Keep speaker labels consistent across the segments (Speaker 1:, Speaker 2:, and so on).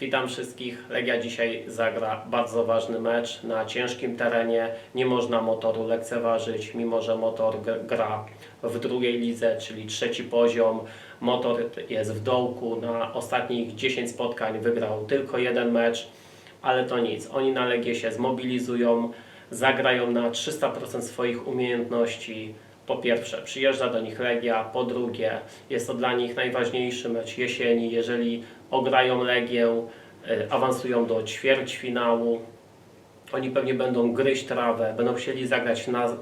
Speaker 1: Witam wszystkich. Legia dzisiaj zagra bardzo ważny mecz na ciężkim terenie. Nie można motoru lekceważyć, mimo że motor gra w drugiej lidze, czyli trzeci poziom. Motor jest w dołku. Na ostatnich 10 spotkań wygrał tylko jeden mecz, ale to nic. Oni na Legię się zmobilizują, zagrają na 300% swoich umiejętności. Po pierwsze, przyjeżdża do nich Legia, po drugie, jest to dla nich najważniejszy mecz jesieni. Jeżeli ograją Legię, y, awansują do ćwierćfinału. Oni pewnie będą gryźć trawę, będą chcieli zagrać na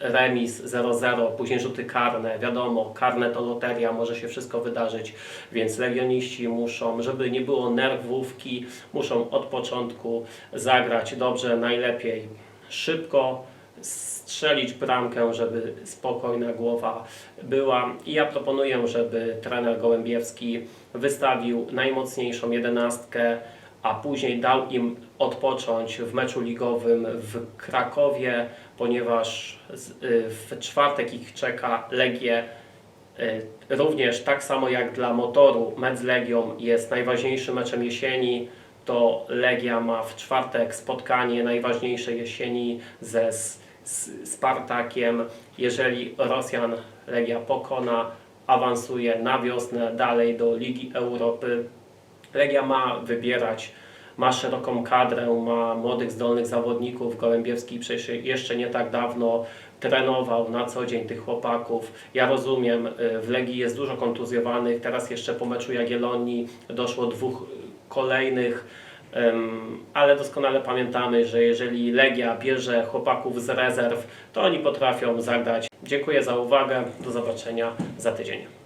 Speaker 1: remis 0-0, później rzuty karne. Wiadomo, karne to loteria, może się wszystko wydarzyć, więc legioniści muszą, żeby nie było nerwówki, muszą od początku zagrać dobrze, najlepiej szybko, strzelić bramkę, żeby spokojna głowa była. I ja proponuję, żeby trener Gołębiewski wystawił najmocniejszą jedenastkę, a później dał im odpocząć w meczu ligowym w Krakowie, ponieważ y, w czwartek ich czeka Legię. Y, Również tak samo jak dla motoru, mecz z Legią jest najważniejszym meczem jesieni, to Legia ma w czwartek spotkanie najważniejsze jesieni ze S- Spartakiem. Jeżeli Rosjan Legia pokona, awansuje na wiosnę dalej do Ligi Europy. Legia ma wybierać, ma szeroką kadrę, ma młodych, zdolnych zawodników. Gołębiewski przecież jeszcze nie tak dawno trenował na co dzień tych chłopaków. Ja rozumiem, y, w Legii jest dużo kontuzjowanych, teraz jeszcze po meczu Jagiellonii doszło dwóch kolejnych, ale doskonale pamiętamy, że jeżeli Legia bierze chłopaków z rezerw, to oni potrafią zagrać. Dziękuję za uwagę, do zobaczenia za tydzień.